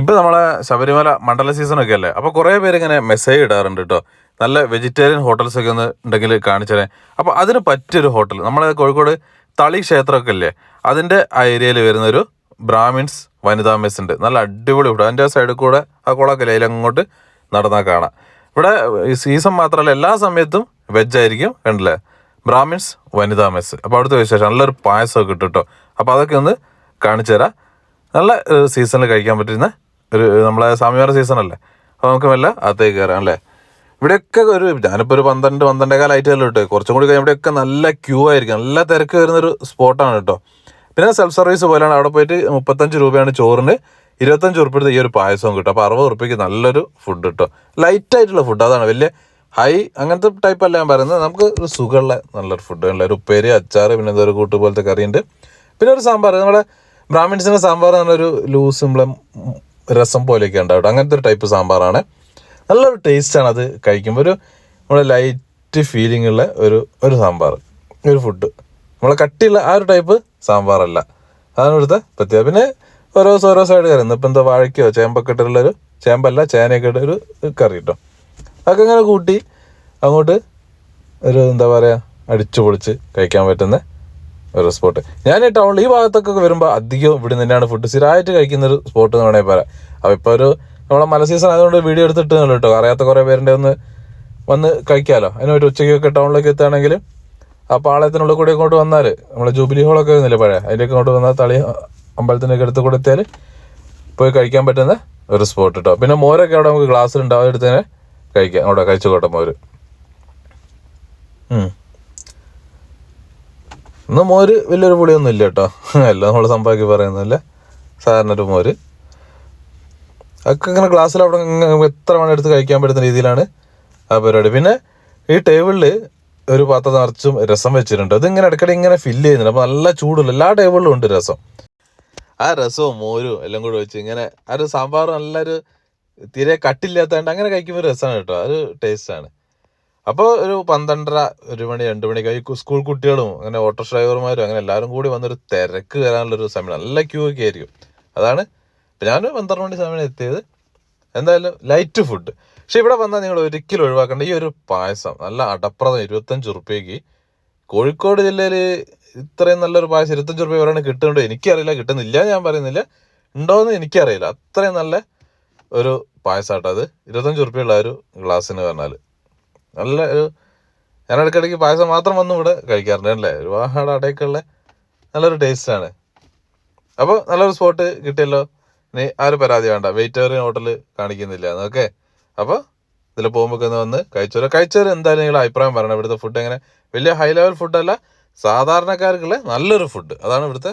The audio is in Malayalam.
ഇപ്പൊ നമ്മളെ ശബരിമല മണ്ഡല സീസൺ ഒക്കെ അല്ലേ? അപ്പോൾ കുറേ പേര് ഇങ്ങനെ മെസ്സേജ് ഇടാറുണ്ട് കേട്ടോ നല്ല വെജിറ്റേറിയൻ ഹോട്ടൽസ് ഒക്കെ ഒന്ന് ഉണ്ടെങ്കിൽ കാണിച്ചേ അപ്പൊ അതിന് പറ്റിയൊരു ഹോട്ടൽ നമ്മളെ കോഴിക്കോട് തളി ക്ഷേത്രമൊക്കെ ഇല്ലേ? അതിന്റെ ആ ഏരിയയിൽ വരുന്നൊരു ബ്രാഹ്മിൻസ് വനിതാ മെസ് ഉണ്ട്. നല്ല അടിപൊളി ഫുഡ് ആ സൈഡിൽ കൂടെ ആ കുളമൊക്കെ ഇല്ലേ? അങ്ങോട്ട് നടന്നാൽ കാണാം. ഇവിടെ സീസൺ മാത്രമല്ല എല്ലാ സമയത്തും വെജ് ആയിരിക്കും കണ്ടില്ലേ? ബ്രാഹ്മിൻസ് വനിതാ മെസ് അപ്പോൾ അവിടുത്തെ വിശേഷം. നല്ലൊരു പായസമൊക്കെ കിട്ടും കേട്ടോ അപ്പോൾ അതൊക്കെ ഒന്ന് കാണിച്ചു തരാം നല്ല സീസണിൽ കഴിക്കാൻ പറ്റുന്ന ഒരു നമ്മളെ സീസൺ അല്ലേ? അപ്പോൾ നമുക്ക് മെല്ലെ അകത്തേക്ക് കയറാം അല്ലേ? ഇവിടെയൊക്കെ ഒരു ഞാനിപ്പോൾ ഒരു പന്ത്രണ്ട് പന്ത്രണ്ടേ കാലമായിട്ടല്ലോ കേട്ടോ. കുറച്ചും കൂടി കഴിഞ്ഞാൽ ഇവിടെയൊക്കെ നല്ല ക്യൂ ആയിരിക്കും. നല്ല തിരക്ക് വരുന്നൊരു സ്പോട്ടാണ് കേട്ടോ. പിന്നെ സെൽഫ് സർവീസ് പോലെയാണ്. അവിടെ പോയിട്ട് മുപ്പത്തഞ്ച് രൂപയാണ് ചോറിന്. ഇരുപത്തഞ്ച് ഉറുപ്പിടുത്ത് ഈ ഒരു പായസവും കിട്ടും. അപ്പോൾ അറുപത് ഉറുപ്പിക്ക് നല്ലൊരു ഫുഡ് കിട്ടും. ലൈറ്റായിട്ടുള്ള ഫുഡ് അതാണ് വലിയ ഹൈ അങ്ങനത്തെ ടൈപ്പ് അല്ല ഞാൻ പറയുന്നത്. നമുക്ക് ഒരു സുഖമുള്ള നല്ലൊരു ഫുഡ് ഉള്ള ഒരു ഉപ്പേരി അച്ചാർ പിന്നെ എന്തോ ഒരു കൂട്ട് പോലത്തെ കറിയുണ്ട്. പിന്നെ ഒരു സാമ്പാർ. നമ്മുടെ ബ്രാഹ്മിൻസിന്റെ സാമ്പാർ നല്ലൊരു ലൂസ് നമ്മളെ രസം പോലെയൊക്കെ ഉണ്ടാവും അങ്ങനത്തെ ഒരു ടൈപ്പ് സാമ്പാറാണ്. നല്ലൊരു ടേസ്റ്റാണ് അത് കഴിക്കുമ്പോൾ ഒരു നമ്മുടെ ലൈറ്റ് ഫീലിംഗ് ഉള്ള ഒരു ഒരു സാമ്പാർ ഒരു ഫുഡ് നമ്മളെ കട്ടിയുള്ള ആ ഒരു ടൈപ്പ് സാമ്പാറല്ല. അതാണ് ഇവിടുത്തെ പ്രത്യേകത. പിന്നെ ഓരോ ഓരോ സൈഡ് കറി. ഇന്നിപ്പോൾ എന്താ വാഴയ്ക്കോ ചേമ്പൊക്കെ ഇട്ടുള്ളൊരു ചേമ്പല്ല ചേനയൊക്കെ ഇട്ട ഒരു കറി കിട്ടും അതൊക്കെ ഇങ്ങനെ കൂട്ടി അങ്ങോട്ട് ഒരു എന്താ പറയുക അടിച്ചു പൊളിച്ച് കഴിക്കാൻ പറ്റുന്ന ഒരു സ്പോട്ട് ഞാൻ ഈ ടൗണിൽ ഈ ഭാഗത്തൊക്കെ വരുമ്പോൾ അധികം ഇവിടെ തന്നെയാണ് ഫുഡ് സ്ഥിരമായിട്ട് കഴിക്കുന്ന ഒരു സ്പോട്ട് എന്ന് വേണമെങ്കിൽ പറയാം. അപ്പോൾ ഇപ്പോൾ ഒരു നമ്മളെ മല സീസൺ ആയതുകൊണ്ട് വീഡിയോ എടുത്തിട്ട് കേട്ടോ. അറിയാത്ത കുറേ പേരുടെ ഒന്ന് വന്ന് കഴിക്കാമല്ലോ അതിന് ഒരു ഉച്ചയ്ക്കൊക്കെ ടൗണിലേക്ക് എത്തുകയാണെങ്കിൽ ആ പാളയത്തിനുള്ളിൽ കൂടെ ഇങ്ങോട്ട് വന്നാൽ നമ്മളെ ജൂബിലി ഹോളൊക്കെ വരുന്നില്ലേ പഴയ? അതിന്റെയൊക്കെ ഇങ്ങോട്ട് വന്നാൽ തളി അമ്പലത്തിനൊക്കെ എടുത്ത് കൊടുത്താൽ പോയി കഴിക്കാൻ പറ്റുന്ന ഒരു സ്പോട്ട് കേട്ടോ. പിന്നെ മോരൊക്കെ അവിടെ നമുക്ക് ഗ്ലാസ്സിലുണ്ടാവും ഉണ്ടാവും. തന്നെ കഴിക്കാം. അവിടെ കഴിച്ചു കഴിച്ചുകൊട്ടെ മോര്. ഇന്ന് മോര് വലിയൊരു പുളിയൊന്നും ഇല്ല കേട്ടോ. എല്ലാം നമ്മൾ സമ്പാക്കി പറയുന്നില്ല സാധാരണ ഒരു മോര്. അതൊക്കെ ഇങ്ങനെ ഗ്ലാസ്സിൽ അവിടെ എത്ര വേണം എടുത്ത് കഴിക്കാൻ പറ്റുന്ന രീതിയിലാണ് ആ പരിപാടി. പിന്നെ ഈ ടേബിളിൽ ഒരു പാത്രം നിറച്ചും രസം വെച്ചിട്ടുണ്ട്. അതിങ്ങനെ ഇടയ്ക്കിടെ ഇങ്ങനെ ഫില്ല് ചെയ്യുന്നുണ്ട്. അപ്പോൾ നല്ല ചൂടുള്ള എല്ലാ ടേബിളിലും ഉണ്ട് രസം. ആ രസവും മോരും എല്ലാം കൂടെ വെച്ച് ഇങ്ങനെ ആ ഒരു സാമ്പാർ നല്ലൊരു തീരെ കട്ടില്ലാത്തതുകൊണ്ട് അങ്ങനെ കഴിക്കുമ്പോൾ രസമാണ് കേട്ടോ. അത് ടേസ്റ്റാണ് അപ്പോൾ ഒരു പന്ത്രണ്ടര ഒരു മണി രണ്ട് മണിക്ക് ഈ സ്കൂൾ കുട്ടികളും അങ്ങനെ ഓട്ടോ ഡ്രൈവർമാരും അങ്ങനെ എല്ലാവരും കൂടി വന്നൊരു തിരക്ക് കയറാനുള്ളൊരു സമയം. നല്ല ക്യൂ ഒക്കെ ആയിരിക്കും. അതാണ് ഞാൻ പന്ത്രണ്ട് മണി സമയം എത്തിയത്. എന്തായാലും ലൈറ്റ് ഫുഡ് പക്ഷെ ഇവിടെ വന്നാൽ നിങ്ങൾ ഒരിക്കലും ഒഴിവാക്കേണ്ട. ഈ ഒരു പായസം നല്ല അടപ്രദം ഇരുപത്തഞ്ച് ഉറുപ്പ്യക്ക്. കോഴിക്കോട് ജില്ലയിൽ ഇത്രയും നല്ലൊരു പായസം ഇരുപത്തഞ്ച് ഉറുപ്പ്യ വരെയാണ് കിട്ടുന്നുണ്ടോ എനിക്കറിയില്ല. കിട്ടുന്നില്ല ഞാൻ പറയുന്നില്ല. ഉണ്ടോയെന്ന് എനിക്കറിയില്ല. അത്രയും നല്ല ഒരു പായസമാട്ടോ അത്. ഇരുപത്തഞ്ച് ഉറുപ്പ്യുള്ള ഒരു ഗ്ലാസ്സിന് പറഞ്ഞാൽ നല്ല ഒരു ഞാൻ ഇടയ്ക്കിടയ്ക്ക് പായസം മാത്രം വന്ന് ഇവിടെ കഴിക്കാറുണ്ട് അല്ലേ? ഒരുപാട് അടയ്ക്കുള്ള നല്ലൊരു ടേസ്റ്റാണ് അപ്പോൾ നല്ലൊരു സ്പോട്ട് കിട്ടിയല്ലോ. ഇനി ഒരു പരാതി വേണ്ട. വെയിറ്റേറിയൻ ഹോട്ടൽ കാണിക്കുന്നില്ല. ഓക്കെ അപ്പോൾ ഇതിൽ പോകുമ്പോൾ ഒന്ന് വന്ന് കഴിച്ചോരോ കഴിച്ചവർ എന്തായാലും നിങ്ങളുടെ അഭിപ്രായം പറയണം. ഇവിടുത്തെ ഫുഡ് എങ്ങനെ? വലിയ ഹൈ ലെവൽ ഫുഡല്ല സാധാരണക്കാർക്കുള്ള നല്ലൊരു ഫുഡ് അതാണ് ഇവിടുത്തെ